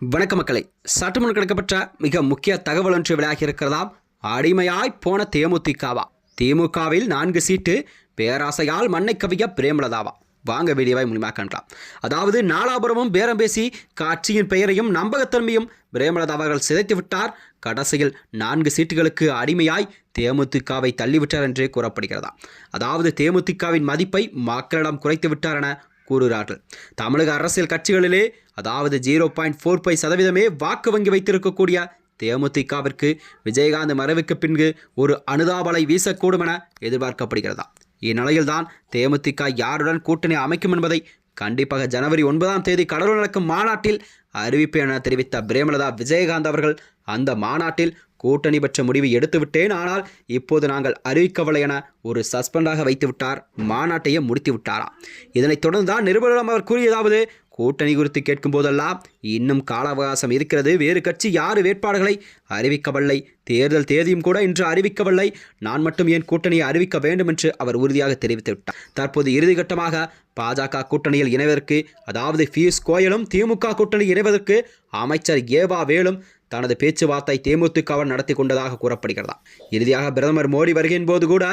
வணக்க மக்களை சற்றுமுன் கிடைக்கப்பட்ட மிக முக்கிய தகவல் ஒன்று விளையாகி இருக்கிறதாம் அடிமையாய் போன தேமுதிகவா. திமுகவில் நான்கு சீட்டு பேராசையால் மண்ணை கவிய பிரேமலதாவா. வாங்க வீடியோவை மூலியமாக காணலாம் அதாவது நாலாபுரமும் பேரம் பேசி கட்சியின் பெயரையும் நம்பகத்தன்மையும் பிரேமலதா அவர்கள் சிதைத்து விட்டார். கடைசியில் நான்கு சீட்டுகளுக்கு அடிமையாய் தேமுதிகவை தள்ளிவிட்டார் என்றே கூறப்படுகிறதா அதாவது தேமுதிகவின் மதிப்பை மக்களிடம் குறைத்து விட்டார் என கூறுகிறார்கள். தமிழக அரசியல் கட்சிகளிலே அதாவது ஜீரோ பாயிண்ட் ஃபோர் ஃபைவ் சதவீதமே வாக்கு வங்கி வைத்திருக்கக்கூடிய தேமுதிகவிற்கு விஜயகாந்த் மறைவுக்கு பின்பு ஒரு அனுதாபலை வீசக்கூடும் என எதிர்பார்க்கப்படுகிறதா? இந்நிலையில்தான் தேமுதிக யாருடன் கூட்டணி அமைக்கும் என்பதை கண்டிப்பாக ஜனவரி ஒன்பதாம் தேதி கடலூர் நடக்கும் மாநாட்டில் அறிவிப்பு என தெரிவித்த பிரேமலதா விஜயகாந்த் அவர்கள் அந்த மாநாட்டில் கூட்டணி பெற்ற முடிவை எடுத்துவிட்டேன் ஆனால் இப்போது நாங்கள் அறிவிக்கவில்லை என ஒரு சஸ்பெண்டாக வைத்துவிட்டார் மாநாட்டையே முடித்து விட்டாராம் இதனைத் தொடர்ந்து தான் நிருபரிடம் அவர் கூறியதாவது கூட்டணி குறித்து கேட்கும் போதெல்லாம் இன்னும் கால அவகாசம் இருக்கிறது. வேறு கட்சி யார் வேட்பாளர்களை அறிவிக்கவில்லை. தேர்தல் தேதியும் கூட இன்று அறிவிக்கவில்லை. நான் மட்டும் ஏன் கூட்டணியை அறிவிக்க வேண்டும் என்று அவர் உறுதியாக தெரிவித்து விட்டார். தற்போது இறுதிக்கட்டமாக பாஜக கூட்டணியில் இணைவதற்கு அதாவது பியூஷ் கோயலும் திமுக கூட்டணி இணைவதற்கு அமைச்சர் ஏவா வேலும் தனது பேச்சுவார்த்தை தேமுதிகவுடன் நடத்தி கொண்டதாக கூறப்படுகிறதா? இறுதியாக பிரதமர் மோடி வருகையின் போது கூட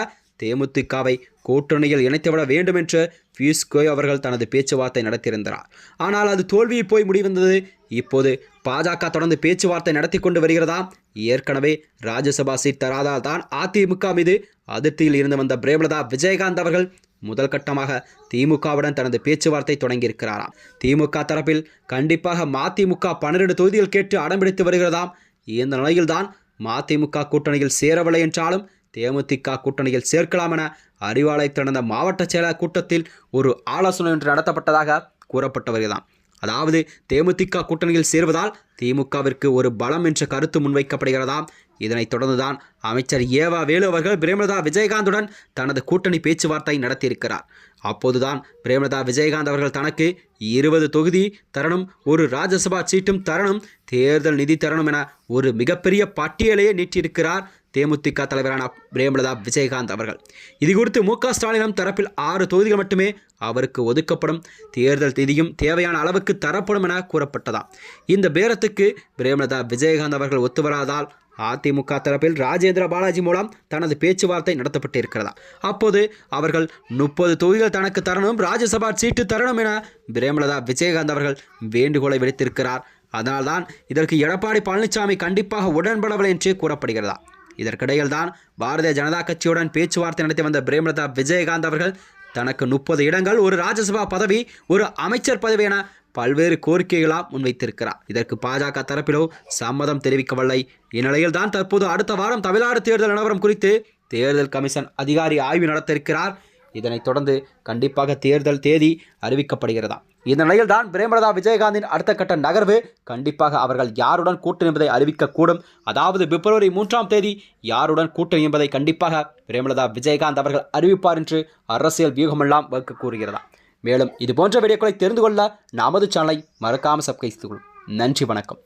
தேமுதிகவை கூட்டணியில் இணைத்துவிட வேண்டும் என்று பியூஷ் கோய் அவர்கள் தனது பேச்சுவார்த்தை நடத்தியிருந்தார். ஆனால் அது தோல்வியில் போய் முடிவந்தது. இப்போது பாஜக தொடர்ந்து பேச்சுவார்த்தை நடத்தி கொண்டு வருகிறதா? ஏற்கனவே ராஜ்யசபா சீட் தராதால் தான் அதிமுக மீது அதிருப்தியில் இருந்து வந்த பிரேமலதா விஜயகாந்த் அவர்கள் முதல் கட்டமாக திமுகவுடன் தனது பேச்சுவார்த்தை தொடங்கியிருக்கிறாராம். திமுக தரப்பில் கண்டிப்பாக மதிமுக பன்னிரண்டு தொகுதிகள் கேட்டு அடம்பிடித்து வருகிறதாம். இந்த நிலையில்தான் மதிமுக கூட்டணியில் சேரவில்லை என்றாலும் தேமுதிக கூட்டணியில் சேர்க்கலாம் என அறிவாலயத்தில் நடந்த மாவட்ட செயலர் கூட்டத்தில் ஒரு ஆலோசனை ஒன்று நடத்தப்பட்டதாக கூறப்பட்டு வருகிறதாம். அதாவது தேமுதிக கூட்டணியில் சேர்வதால் திமுகவிற்கு ஒரு பலம் என்ற கருத்து முன்வைக்கப்படுகிறதாம். இதனைத் தொடர்ந்துதான் அமைச்சர் ஏவா வேலு அவர்கள் பிரேமலதா விஜயகாந்துடன் தனது கூட்டணி பேச்சுவார்த்தை நடத்தியிருக்கிறார். அப்போதுதான் பிரேமலதா விஜயகாந்த் அவர்கள் தனக்கு இருபது தொகுதி தரணும் ஒரு ராஜ்யசபா சீட்டும் தரணும் தேர்தல் நிதி தரணும் என ஒரு மிகப்பெரிய பட்டியலையே நீட்டியிருக்கிறார் தேமுதிக தலைவரான பிரேமலதா விஜயகாந்த் அவர்கள். இது குறித்து மு க ஸ்டாலினம் தரப்பில் ஆறு தொகுதிகள் மட்டுமே அவருக்கு ஒதுக்கப்படும். தேர்தல் நிதியும் தேவையான அளவுக்கு தரப்படும் என கூறப்பட்டதாம் இந்த பேரத்துக்கு பிரேமலதா விஜயகாந்த் அவர்கள் ஒத்துவராதால் அதிமுக தரப்பில் ராஜேந்திர பாலாஜி மூலம் தனது பேச்சுவார்த்தை நடத்தப்பட்டு இருக்கிறதா அப்போது அவர்கள் முப்பது தொகுதிகள் தனக்கு தரணும் ராஜ்யசபா சீட்டு தரணும் என பிரேமலதா விஜயகாந்த் அவர்கள் வேண்டுகோளை விடுத்திருக்கிறார். அதனால்தான் இதற்கு எடப்பாடி பழனிசாமி கண்டிப்பாக உடன்படவில்லை என்று கூறப்படுகிறதா? இதற்கிடையில் தான் பாரதிய ஜனதா கட்சியுடன் பேச்சுவார்த்தை நடத்தி வந்த பிரேமலதா விஜயகாந்த் அவர்கள் தனக்கு முப்பது இடங்கள் ஒரு ராஜ்யசபா பதவி ஒரு அமைச்சர் பதவி என பல்வேறு கோரிக்கைகளாக முன்வைத்திருக்கிறார். இதற்கு பாஜக தரப்பிலோ சம்மதம் தெரிவிக்கவில்லை. இந்நிலையில் தான் தற்போது அடுத்த வாரம் தமிழ்நாடு தேர்தல் நிலவரம் குறித்து தேர்தல் கமிஷன் அதிகாரி ஆய்வு நடத்த இருக்கிறார் இதனைத் தொடர்ந்து கண்டிப்பாக தேர்தல் தேதி அறிவிக்கப்படுகிறதா? இந்த நிலையில் தான் பிரேமலதா விஜயகாந்தின் அடுத்த கட்ட நகர்வு கண்டிப்பாக அவர்கள் யாருடன் கூட்டணி என்பதை அறிவிக்கக்கூடும். அதாவது பிப்ரவரி மூன்றாம் தேதி யாருடன் கூட்டணி என்பதை கண்டிப்பாக பிரேமலதா விஜயகாந்த் அவர்கள் அறிவிப்பார் என்று அரசியல் வியூகமெல்லாம் வகுக்க கூறுகிறதா? மேலும் இது போன்ற வீடியோக்களை தெரிந்து கொள்ள நமது சேனலை மறக்காமல் சப்ஸ்கிரைப் நன்றி வணக்கம்.